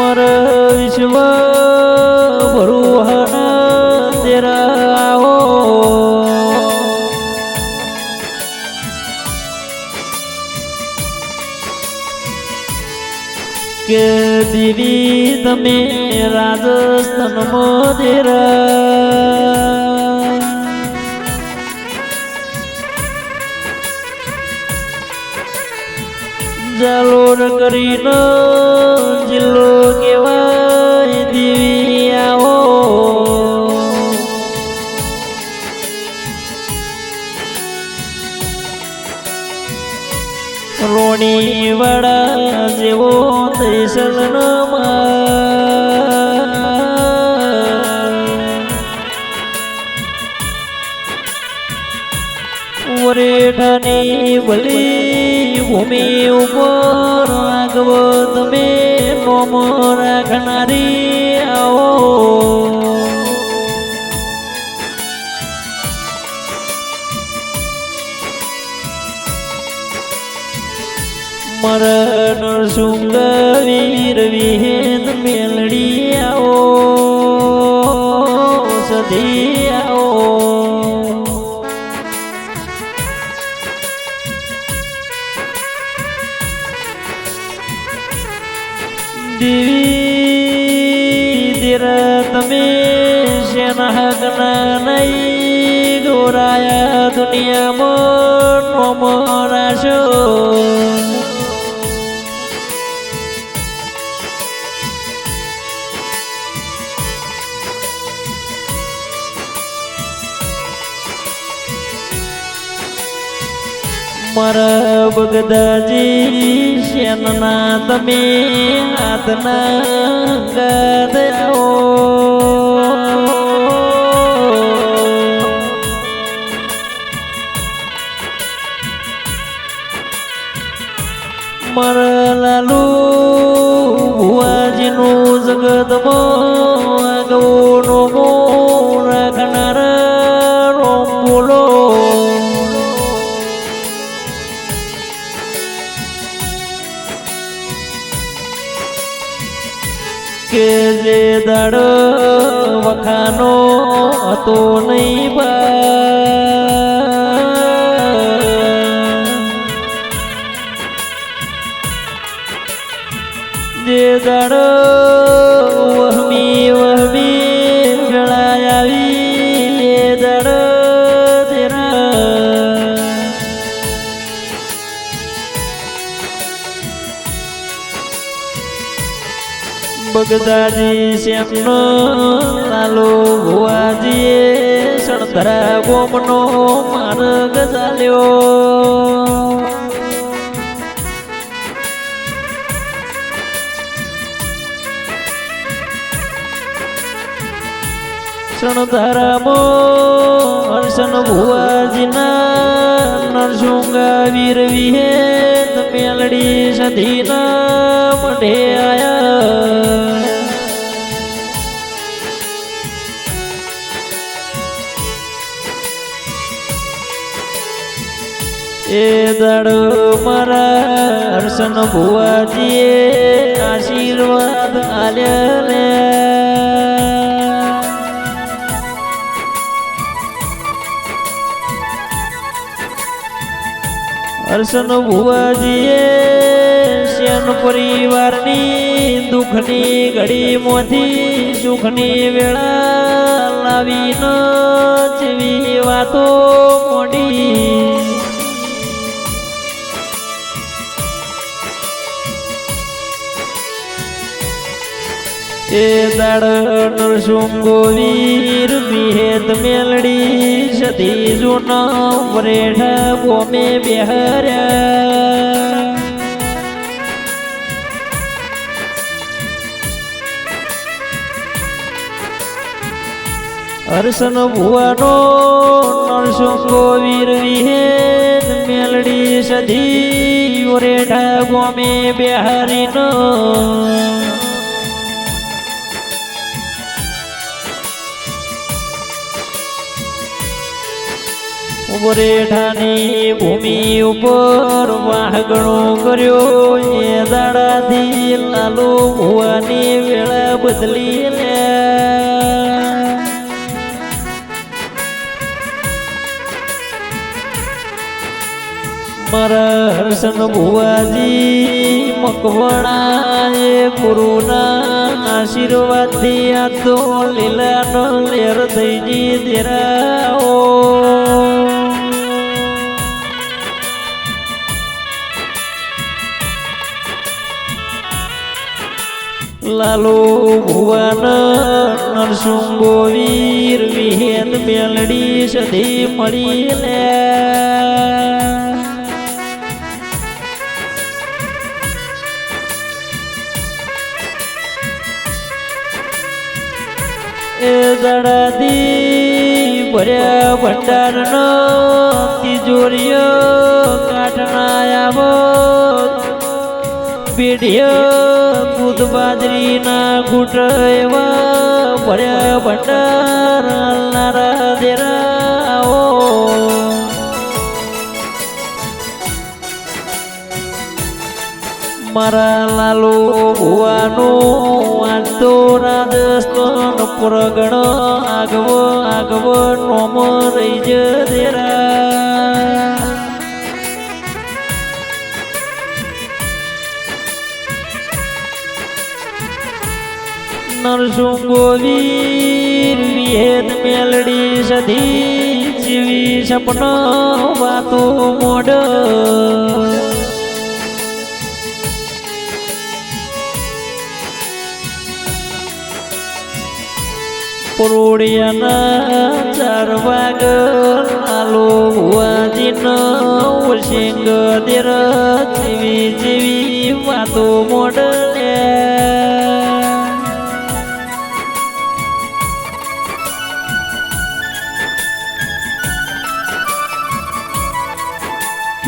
મારા વિશ્વ ભરુહાના દેરાઓ કે દીદી તમે રાજસ્થાન મોદેરા જાલોર કરીને દર્શનમાં વરેઠાની ભલી ભૂમિ ઉપર આગવ તમે નોમ રાખનારી આવો. વીર વિહેદ મેલડી આવો સધી આવો દેવી ધીર તમે શેના નહીં ગોરાયા દુનિયામાં નોમ રાશો. મારા બગદાજી શેનના તમે હાથના ગદયાઓ કે જે દાડો વખાનો હતો નહીં બા. બગદાદી શ્યામનો લાલો ભુવાજીએ સણધરા ગોમનો માર્ગ ચાલ્યો. સણધરામાં હર્ષણ ભુવાજીના નરસુંગા વીર વિહેત મેલડી સધીના મઢે આયા. એ દડો મારા હર્ષન ભુવાજીએ આશીર્વાદ આલ્યા હર્ષણ ભુવાજીએ શ્યાન પરિવારની દુઃખની ઘડીમાંથી સુખની વેળા લાવીને જેવી વાતો મોડી. એ દાડ નરસુંગો વીર વિહેત મેલડી સતી જૂના વરેઠા ગોમે બેહર્યા. હર્ષન ભુવાનો નરસુંગો વીર વિહેત મેલડી સધી વરેઠા ગોમે બેહારીનો. વરેઠાની ભૂમિ ઉપર વાહગણો કર્યો. એ દાડાથી લાલુ ભુવાની વેળા બદલી લે મારા હર્ષન ભુવાજી મકવાણા એ ગુરુના આશીર્વાદથી આ તો લીલાનો લેર થઈ જી દેરાઓ લાલો ભુવન નરસુંગો વીર, વિહેન, મેલડી સધી મળી લે એ દડાદી ભર્યા ભંડારનો તિજોરીઓ આવો. પેઢીઓ દૂધ બાજરીના ઘૂંટ એવા ભર્યા ભંડાર હાલનારા દેરાઓ. મારા લાલો ભુવાનું આજ તો રાજસ્થાન પ્રગણ આગવ આગવ નોમ રહી જ દેરા. નરસુંગો ગોવીર વિહેદ મેલડી સધી જીવી સપનો વાતો મોડ પુરુડિયાના ચાર વાગ, આલો ભુવાજીનો સિંગ દેર, જીવી જીવી વાતો મોડલે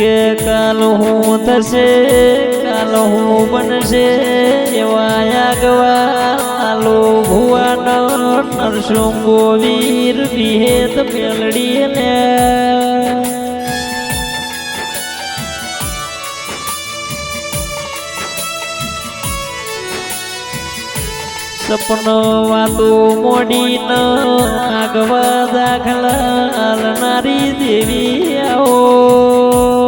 કે કાલ હું થશે, કાલ હું બનશે, એવા આગવા આલો ભુવાનો નરસુંગો વીર વિહેત મેલડી ને સપનો વાતો મોડી ન આગવા દાખલા નારી દેવી આવો.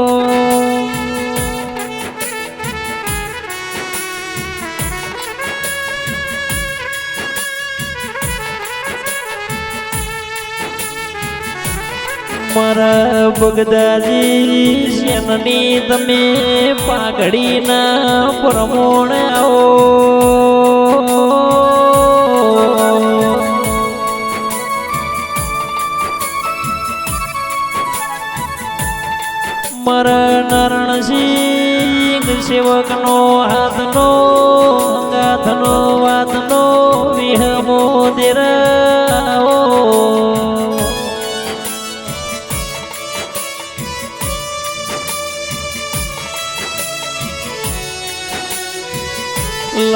મારા બગદાદી શેનની તમે પાઘડીના પ્રમોણ આવો. મારા નારણ સિંહ સેવકનો હાથનો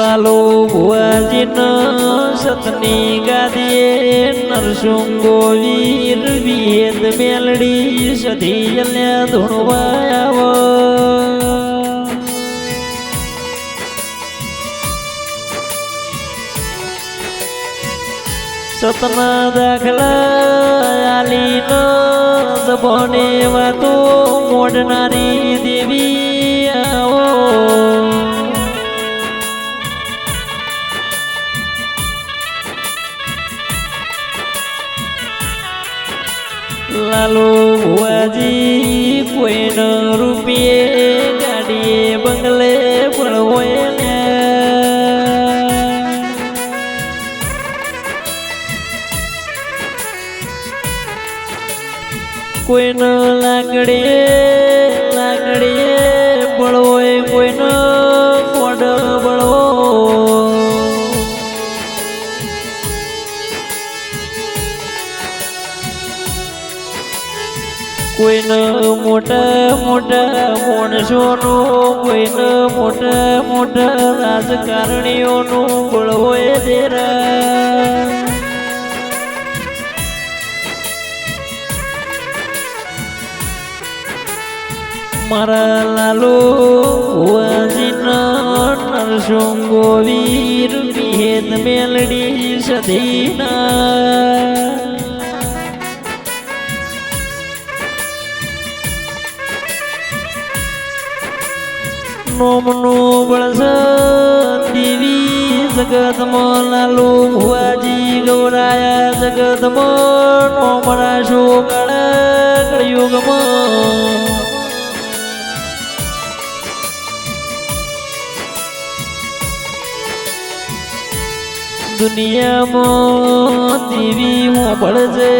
લાલો ભુવાજીના સતની ગાદીએ નરસુંગો વીર વેદ મેલડી સધી જલ્યા ધૂણવા આવો. સતના દાખલા દબોને વાતો મોડનારી દેવી આવો. લાલો ભુવાજી કોઈનો રૂપિયે ગાડીએ બંગલે કોઈને મોટા મોટા માણસોનું કોઈને મોટા મોટા રાજકારણીઓનું બળ હોય દેરા મારા લાલો ભુવાજીના નરસુંગો વીર વિહેદ મેલડી સધીના. નોમનું બળસ દેવી જગતમાં લાલુ ભુવાજી ગૌરાયા જગતમાં નોમરા શોકળ કળયુગમાં દુનિયામાં દેવી હું ભળજે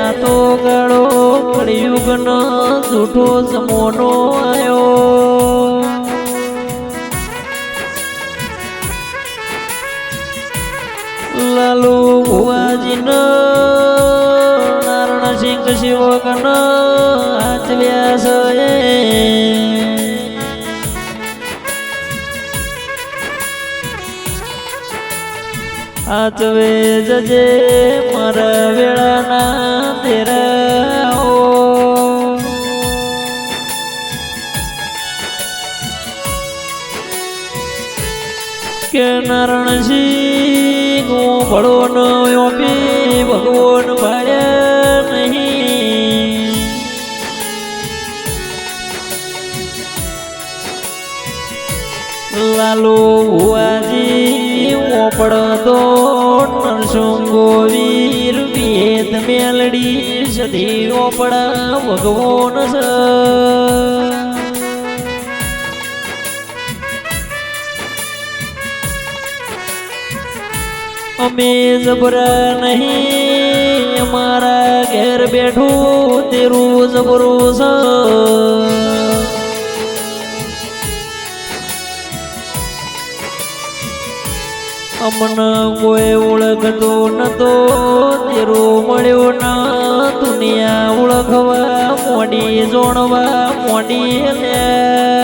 આ તો ગળો કળિયુગનો જૂઠો સમોનો આવ્યો લાલુ ભુવાજીનો નારણ સિંહ શિવકનો હાથ વ્યાસ એ. આચવે જજે મારા વેળાના તેરા કે નારણ સિંહ હું ભળો નો યોપી ભગવાન મળ્યા નહીં. લાલો ભુવાજી તો નરસુંગો વીર વેદ મેલડી સધી ઓપડા ભગવાન સ અમે જબરા નહીં, અમારા ઘેર બેઠું તેરું જબરું છે. અમને કોઈ ઓળખતો નતો, તેરો મળ્યો ના, દુનિયા ઓળખવા મોડી, જોણવા મોડી લે.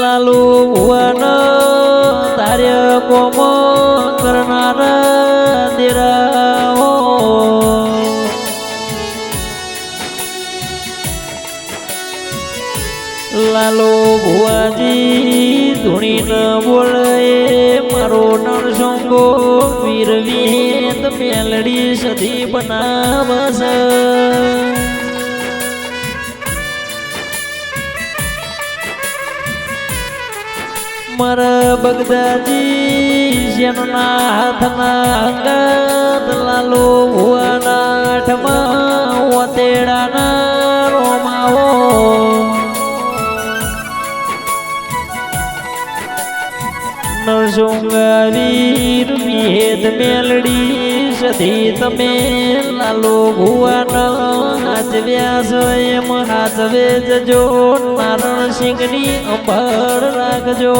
લાલુ ભુવન તાર્ય કોમ કરનાર હો લાલો ભુવાજી ધૂણી ન બોલે, મારો નરસંગો વીરવી મેલડી સધી બનાવસ મારા બગદાજી જેના હાથના અંગત લાલો ભુવાના આઠમાં ઓતેડાના રોમાવો મેલડી તમે લાલો ભુવાના એમ હાથવે જજો નારણ સિંહની અંભાળ રાખજો.